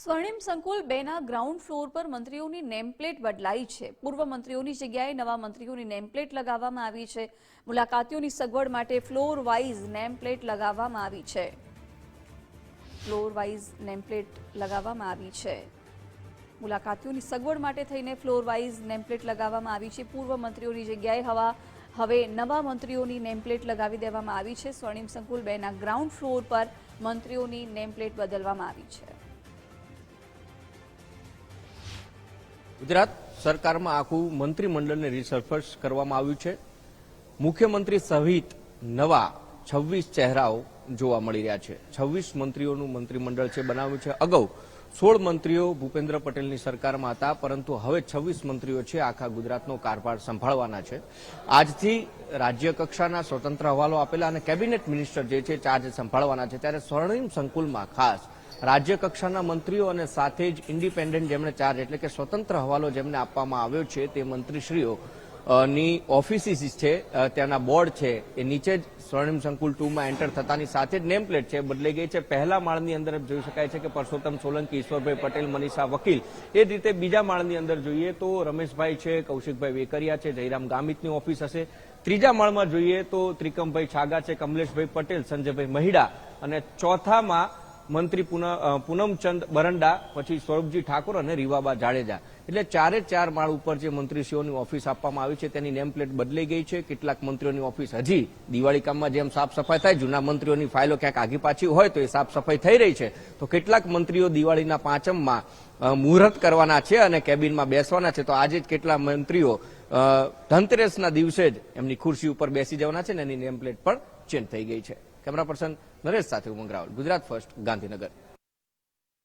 સ્વર્ણિમ સંકુલ બેના ground floor પર મંત્રીઓની નેમપ્લેટ બદલાઈ છે. પૂર્વ મંત્રીઓની જગ્યાએ નવા મંત્રીઓની નેમપ્લેટ લગાવવામાં આવી છે. મુલાકાતીઓની સગવડ માટે ફ્લોર વાઇઝ નેમપ્લેટ લગાવવામાં આવી છે. ફ્લોર વાઇઝ નેમપ્લેટ લગાવવામાં આવી છે. મુલાકાતીઓની સગવડ માટે થઈને ફ્લોર વાઇઝ નેમપ્લેટ લગાવવામાં આવી છે. પૂર્વ મંત્રીઓની જગ્યાએ હવા, હવે નવા મંત્રીઓની નેમપ્લેટ લગાવી દેવામાં આવી છે. સ્વર્ણિમ સંકુલ બેના ગ્રાઉન્ડ ફ્લોર પર મંત્રીઓની નેમપ્લેટ બદલવામાં આવી છે. ગુજરાત સરકારમાં આખું મંત્રીમંડળને રિસર્ફર્સ કરવામાં આવ્યું છે. મુખ્યમંત્રી સહિત નવા છવ્વીસ ચહેરાઓ જોવા મળી રહ્યા છે. છવ્વીસ મંત્રીઓનું મંત્રીમંડળ છે બનાવ્યું છે. અગાઉ સોળ મંત્રીઓ ભૂપેન્દ્ર પટેલની સરકારમાં હતા, પરંતુ હવે છવ્વીસ મંત્રીઓ છે આખા ગુજરાતનો કારભાર સંભાળવાના છે. આજથી રાજ્ય કક્ષાના સ્વતંત્ર હવાલો આપેલા અને કેબિનેટ મિનિસ્ટર જે છે ચાર્જ સંભાળવાના છે. ત્યારે સ્વર્ણિમ સંકુલમાં ખાસ રાજ્ય કક્ષાના મંત્રીઓ અને સાથે જ ઇન્ડિપેન્ડન્ટ જેમણે ચાર્જ એટલે કે સ્વતંત્ર હવાલો જેમને આપવામાં આવ્યો છે તે મંત્રીશ્રીઓ ની ઓફિસીસ છે ત્યાંના બોર્ડ છે, એ નીચે જ સ્વર્ણિમ સંકુલ ટુમાં એન્ટર થતાની સાથે જ નેમ પ્લેટ છે, બદલાઈ ગઈ છે. પહેલા માળની અંદર જોઈ શકાય છે કે પરસોત્તમ સોલંકી, ઈશ્વરભાઈ પટેલ, મનીષા વકીલ, એ જ રીતે બીજા માળની અંદર જોઈએ તો રમેશભાઈ છે, કૌશિકભાઈ વેકરિયા છે, જયરામ ગામિતની ઓફિસ હશે. ત્રીજા માળમાં જોઈએ તો ત્રિકમભાઈ છાગા છે, કમલેશભાઈ પટેલ, સંજયભાઈ મહિડા અને ચોથામાં મંત્રી પૂન- પૂનમચંદ બરંડા, પછી સ્વરૂપજી ઠાકોર અને રીવાબા જાડેજા. એટલે ચારે ચાર માળ ઉપર જે મંત્રીશ્રીઓની ઓફિસ આપવામાં આવી છે, તેની નેમ પ્લેટ બદલાઈ ગઈ છે. કેટલાક મંત્રીઓની ઓફિસ હજી દિવાળી કામમાં જેમ સાફ સફાઈ થાય, જૂના મંત્રીઓની ફાઇલો ક્યાંક આગી પાછી હોય, તો એ સાફ સફાઈ થઈ રહી છે. તો કેટલાક મંત્રીઓ દિવાળીના પાંચમમાં મુહૂર્ત કરવાના છે અને કેબિનમાં બેસવાના છે. તો આજે જ કેટલા મંત્રીઓ ધનતેરસના દિવસે જ એમની ખુરશી ઉપર બેસી જવાના છે ને એની નેમ પ્લેટ પણ ચેન્જ થઈ ગઈ છે. કેમેરા પર્સન નરેશ સાથે ઉમંગ રાવલ ગુજરાત ફર્સ્ટ ગાંધીનગર.